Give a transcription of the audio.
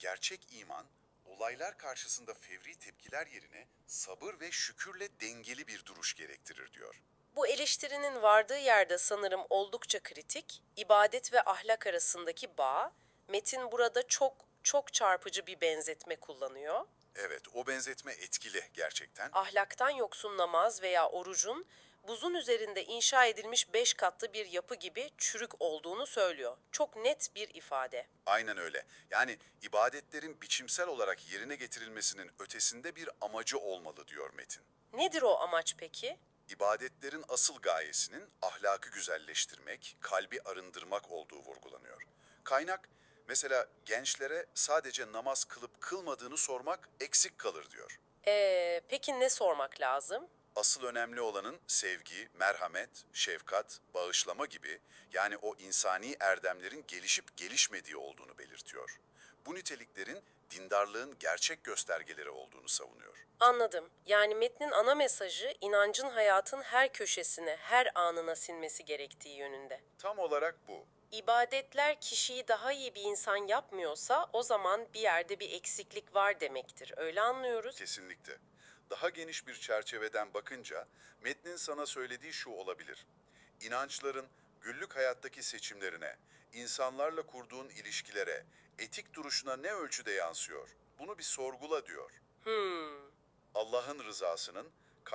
Gerçek iman, olaylar karşısında fevri tepkiler yerine sabır ve şükürle dengeli bir duruş gerektirir diyor. Bu eleştirinin vardığı yerde sanırım oldukça kritik, ibadet ve ahlak arasındaki bağ, Metin burada çok çok çarpıcı bir benzetme kullanıyor. Evet, o benzetme etkili gerçekten. Ahlaktan yoksun namaz veya orucun buzun üzerinde inşa edilmiş beş katlı bir yapı gibi çürük olduğunu söylüyor. Çok net bir ifade. Aynen öyle. Yani ibadetlerin biçimsel olarak yerine getirilmesinin ötesinde bir amacı olmalı diyor Metin. Nedir o amaç peki? İbadetlerin asıl gayesinin ahlakı güzelleştirmek, kalbi arındırmak olduğu vurgulanıyor. Kaynak, mesela gençlere sadece namaz kılıp kılmadığını sormak eksik kalır diyor. Ee, peki ne sormak lazım? Asıl önemli olanın sevgi, merhamet, şefkat, bağışlama gibi yani o insani erdemlerin gelişip gelişmediği olduğunu belirtiyor. Bu niteliklerin dindarlığın gerçek göstergeleri olduğunu savunuyor. Anladım. Yani metnin ana mesajı inancın hayatın her köşesine, her anına sinmesi gerektiği yönünde. Tam olarak bu. İbadetler kişiyi daha iyi bir insan yapmıyorsa o zaman bir yerde bir eksiklik var demektir. Öyle anlıyoruz. Kesinlikle. Daha geniş bir çerçeveden bakınca metnin sana söylediği şu olabilir. İnançların günlük hayattaki seçimlerine, insanlarla kurduğun ilişkilere, etik duruşuna ne ölçüde yansıyor? Bunu bir sorgula diyor. Hmm, Allah'ın rızasının